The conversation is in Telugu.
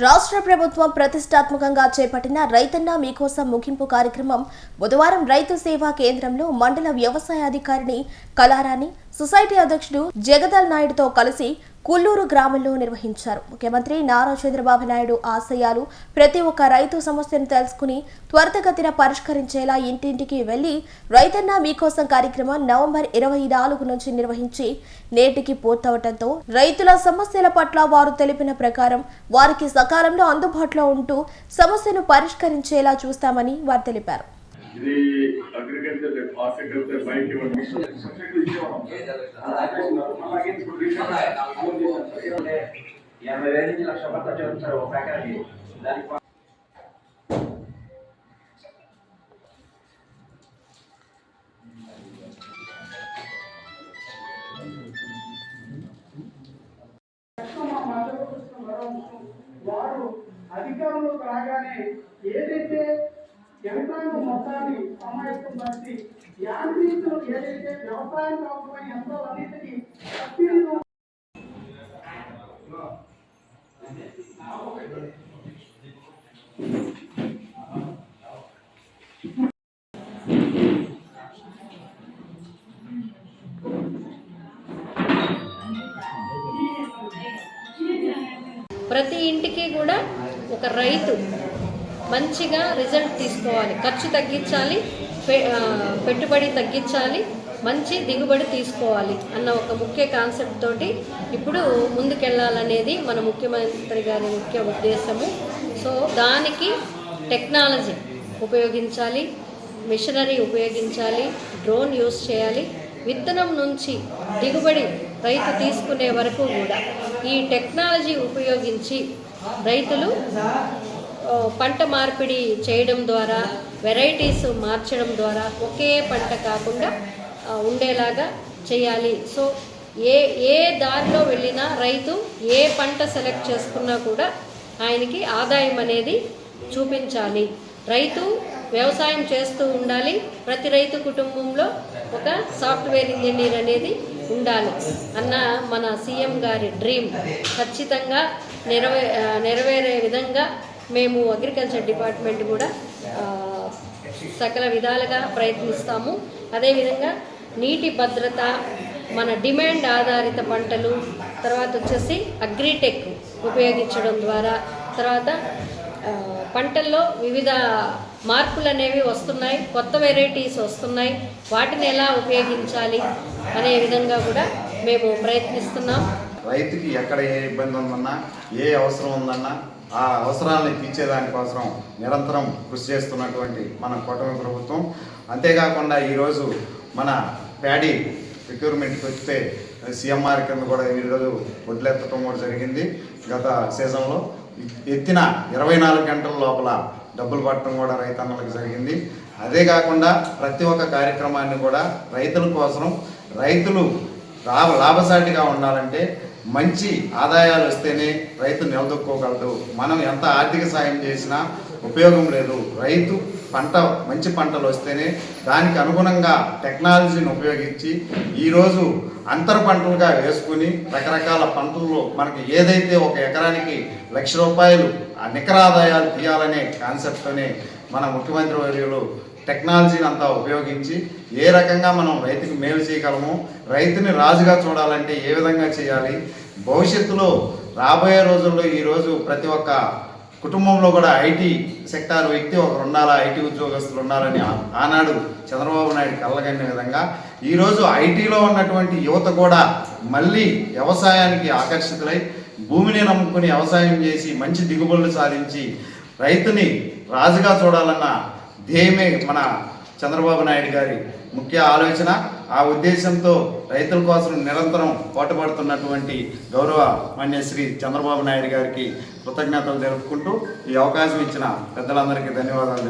రాష్ట్ర ప్రభుత్వం ప్రతిష్టాత్మకంగా చేపట్టిన రైతన్న మీకోసం ముగింపు కార్యక్రమం బుధవారం రైతు సేవా కేంద్రంలో మండల వ్యవసాయ అధికారిని కళారాణి సొసైటీ అధ్యక్షుడు జగదల్ నాయుడుతో కలిసి కుల్లూరు గ్రామంలో నిర్వహించారు. ముఖ్యమంత్రి నారా చంద్రబాబు నాయుడు ఆశయాలు ప్రతి ఒక్క రైతు సమస్యను తెలుసుకుని త్వరితగతిన పరిష్కరించేలా ఇంటింటికి వెళ్ళి రైతన్న మీకోసం కార్యక్రమం నవంబర్ ఇరవై నాలుగు నుంచి నిర్వహించి నేటికి పూర్తవటంతో రైతుల సమస్యల పట్ల వారు తెలిపిన ప్రకారం వారికి సకాలంలో అందుబాటులో ఉంటూ సమస్యను పరిష్కరించేలా చూస్తామని వారు తెలిపారు. ఇది అగ్రికల్చర్ హార్టికల్చర్ బైక్ ఇవ్వండి యాభై వేల నుంచి లక్ష ఒక ఎకరాకి దానికి వారు అధికారంలోకి రాగానే ఏదైతే యంత్రాంగం మొత్తాన్ని సమాయత్తం పరిచి యాంత్రికులు ఏదైతే వ్యవసాయం అవసరమైన యంత్రాలన్నింటినీ సబ్సిడీలు ప్రతి ఇంటికి కూడా ఒక రైతు మంచిగా రిజల్ట్ తీసుకోవాలి. ఖర్చు తగ్గించాలి పె- పెట్టుబడి తగ్గించాలి మంచి దిగుబడి తీసుకోవాలి అన్న ఒక ముఖ్య కాన్సెప్ట్ తోటి ఇప్పుడు ముందుకెళ్ళాలనేది మన ముఖ్యమంత్రి గారి ముఖ్య ఉద్దేశము. సో దానికి టెక్నాలజీ ఉపయోగించాలి మిషనరీ ఉపయోగించాలి డ్రోన్ యూస్ చేయాలి. విత్తనం నుంచి దిగుబడి రైతు తీసుకునే వరకు కూడా ఈ టెక్నాలజీ ఉపయోగించి రైతులు పంట మార్పిడి చేయడం ద్వారా వెరైటీస్ మార్చడం ద్వారా ఒకే పంట కాకుండా ఉండేలాగా చేయాలి. సో ఏ ఏ దారిలో వెళ్ళినా రైతు ఏ పంట సెలెక్ట్ చేసుకున్నా కూడా ఆయనకి ఆదాయం అనేది చూపించాలి. రైతు వ్యవసాయం చేస్తూ ఉండాలి. ప్రతి రైతు కుటుంబంలో ఒక సాఫ్ట్వేర్ ఇంజనీర్ అనేది ఉండాలి అన్న మన సీఎం గారి డ్రీమ్. ఖచ్చితంగా నెరవే నెరవేరే విధంగా మేము అగ్రికల్చర్ డిపార్ట్మెంట్ కూడా సకల విధాలుగా ప్రయత్నిస్తాము. అదేవిధంగా నీటి భద్రత మన డిమాండ్ ఆధారిత పంటలు తర్వాత వచ్చేసి అగ్రిటెక్ ఉపయోగించడం ద్వారా తర్వాత పంటల్లో వివిధ మార్పులు అనేవి వస్తున్నాయి కొత్త వెరైటీస్ వస్తున్నాయి వాటిని ఎలా ఉపయోగించాలి అనే విధంగా కూడా మేము ప్రయత్నిస్తున్నాం. రైతుకి ఎక్కడ ఏ ఇబ్బంది ఉందన్నా ఏ అవసరం ఉందన్నా ఆ అవసరాలను తీర్చేదానికోసం నిరంతరం కృషి చేస్తున్నటువంటి మన కూటమి ప్రభుత్వం. అంతేకాకుండా ఈరోజు మన ప్యాడీ రిక్రూట్మెంట్కి వస్తే సీఎంఆర్ కింద కూడా ఈరోజు వడ్లెత్తడం కూడా జరిగింది గత సీజన్లో. ఎత్తిన ఇరవై నాలుగు గంటల లోపల డబ్బులు పట్టడం కూడా రైతన్నలకు జరిగింది. అదే కాకుండా ప్రతి ఒక్క కార్యక్రమాన్ని కూడా రైతుల కోసం రైతులు లాభ లాభసాటిగా ఉండాలంటే మంచి ఆదాయాలు వస్తేనే రైతు నిలదొక్కోగలడు. మనం ఎంత ఆర్థిక సాయం చేసినా ఉపయోగం లేదు. రైతు పంట మంచి పంటలు వస్తేనే దానికి అనుగుణంగా టెక్నాలజీని ఉపయోగించి ఈరోజు అంతర పంటలుగా వేసుకుని రకరకాల పంటల్లో మనకి ఏదైతే ఒక ఎకరానికి లక్ష రూపాయలు ఆ నికర ఆదాయాలు తీయాలనే కాన్సెప్ట్తోనే మన ముఖ్యమంత్రి వర్యులు టెక్నాలజీని అంతా ఉపయోగించి ఏ రకంగా మనం రైతుకి మేలు చేయగలము రైతుని రాజుగా చూడాలంటే ఏ విధంగా చేయాలి భవిష్యత్తులో రాబోయే రోజుల్లో ఈరోజు ప్రతి ఒక్క కుటుంబంలో కూడా ఐటీ సెక్టార్ వ్యక్తి ఒకరు ఉండాలా ఐటీ ఉద్యోగస్తులు ఉండాలని ఆనాడు చంద్రబాబు నాయుడు కళ్ళగన్న విధంగా ఈరోజు ఐటీలో ఉన్నటువంటి యువత కూడా మళ్ళీ వ్యవసాయానికి ఆకర్షితులై భూమిని నమ్ముకుని వ్యవసాయం చేసి మంచి దిగుబడులు సాధించి రైతుని రాజుగా చూడాలన్న ధ్యేయమే మన చంద్రబాబు నాయుడు గారి ముఖ్య ఆలోచన. ఆ ఉద్దేశంతో రైతుల కోసం నిరంతరం పోటపడుతున్నటువంటి గౌరవ మాన్య శ్రీ చంద్రబాబు నాయుడు గారికి కృతజ్ఞతలు తెలుపుకుంటూ ఈ అవకాశం ఇచ్చిన పెద్దలందరికీ ధన్యవాదాలు